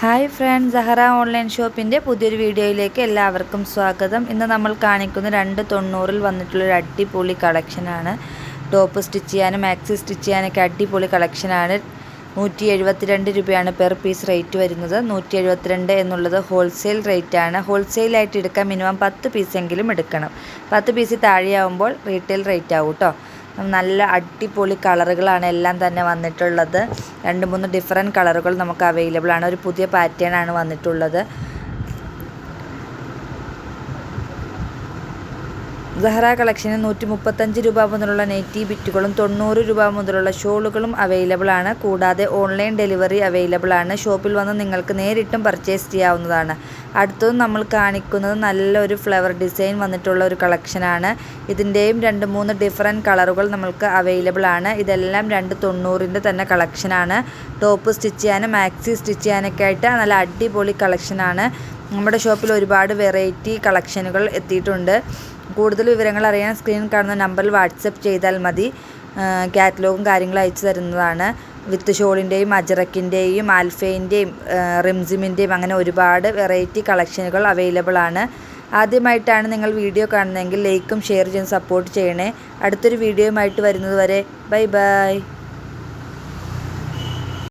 Hi friends Zahra online ഷോപ്പിന്റെ പുതിയൊരു വീഡിയോയിലേക്ക് എല്ലാവർക്കും സ്വാഗതം. ഇന്ന് നമ്മൾ കാണിക്കുന്ന രണ്ട് തൊണ്ണൂറിൽ വന്നിട്ടുള്ളൊരു അടിപൊളി കളക്ഷനാണ്. ടോപ്പ് സ്റ്റിച്ച് ചെയ്യാനും മാക്സി സ്റ്റിച്ച് ചെയ്യാനൊക്കെ അടിപൊളി കളക്ഷനാണ്. നൂറ്റി എഴുപത്തിരണ്ട് രൂപയാണ് പെർ പീസ് റേറ്റ് വരുന്നത്. നൂറ്റി എഴുപത്തിരണ്ട് എന്നുള്ളത് ഹോൾസെയിൽ റേറ്റാണ്. ഹോൾസെയിലായിട്ട് എടുക്കാൻ മിനിമം പത്ത് പീസെങ്കിലും എടുക്കണം. പത്ത് പീസ് താഴെയാവുമ്പോൾ റീറ്റെയിൽ റേറ്റ് ആവും കേട്ടോ. നല്ല അടിപൊളി കളറുകളാണ് എല്ലാം തന്നെ വന്നിട്ടുള്ളത്. രണ്ട് മൂന്ന് ഡിഫറെന്റ് കളറുകൾ നമുക്ക് അവൈലബിൾ ആണ്. ഒരു പുതിയ പാറ്റേൺ ആണ് വന്നിട്ടുള്ളത്. സഹറ കളക്ഷന് നൂറ്റി മുപ്പത്തഞ്ച് രൂപ മുതലുള്ള നെറ്റി ബിറ്റുകളും തൊണ്ണൂറ് രൂപ മുതലുള്ള ഷോളുകളും അവൈലബിൾ ആണ്. കൂടാതെ ഓൺലൈൻ ഡെലിവറി അവൈലബിൾ ആണ്. ഷോപ്പിൽ വന്ന് നിങ്ങൾക്ക് നേരിട്ടും പർച്ചേസ് ചെയ്യാവുന്നതാണ്. അടുത്തത് നമ്മൾ കാണിക്കുന്നത് നല്ലൊരു ഫ്ലവർ ഡിസൈൻ വന്നിട്ടുള്ള ഒരു കളക്ഷനാണ് ഇതിന്റെയും രണ്ട് മൂന്ന് ഡിഫറെന്റ് കളറുകൾ നമ്മൾക്ക് അവൈലബിൾ ആണ്. ഇതെല്ലാം രണ്ട് തൊണ്ണൂറിന്റെ തന്നെ കളക്ഷനാണ് ടോപ്പ് സ്റ്റിച്ച് ചെയ്യാനും മാക്സി സ്റ്റിച്ച് ചെയ്യാനൊക്കെ ആയിട്ട് നല്ല അടിപൊളി കളക്ഷനാണ് നമ്മുടെ ഷോപ്പിൽ ഒരുപാട് വെറൈറ്റി കളക്ഷനുകൾ എത്തിയിട്ടുണ്ട്. കൂടുതൽ വിവരങ്ങൾ അറിയാൻ സ്ക്രീനിൽ കാണുന്ന നമ്പറിൽ വാട്സപ്പ് ചെയ്താൽ മതി. കാറ്റലോഗും കാര്യങ്ങളും അയച്ചു തരുന്നതാണ്. വിത്ത് ഷോളിന്റെയും അജറക്കിന്റെയും ആൽഫേന്റെയും റിംസിമിന്റെയും അങ്ങനെ ഒരുപാട് വെറൈറ്റി കളക്ഷനുകൾ അവൈലബിൾ ആണ്. ആദ്യമായിട്ടാണ് നിങ്ങൾ വീഡിയോ കാണുന്നതെങ്കിൽ ലൈക്കും ഷെയർ ചെയ്ത് സപ്പോർട്ട് ചെയ്യണേ. അടുത്തൊരു വീഡിയോയുമായിട്ട് വരുന്നത് വരെ ബൈ ബൈ.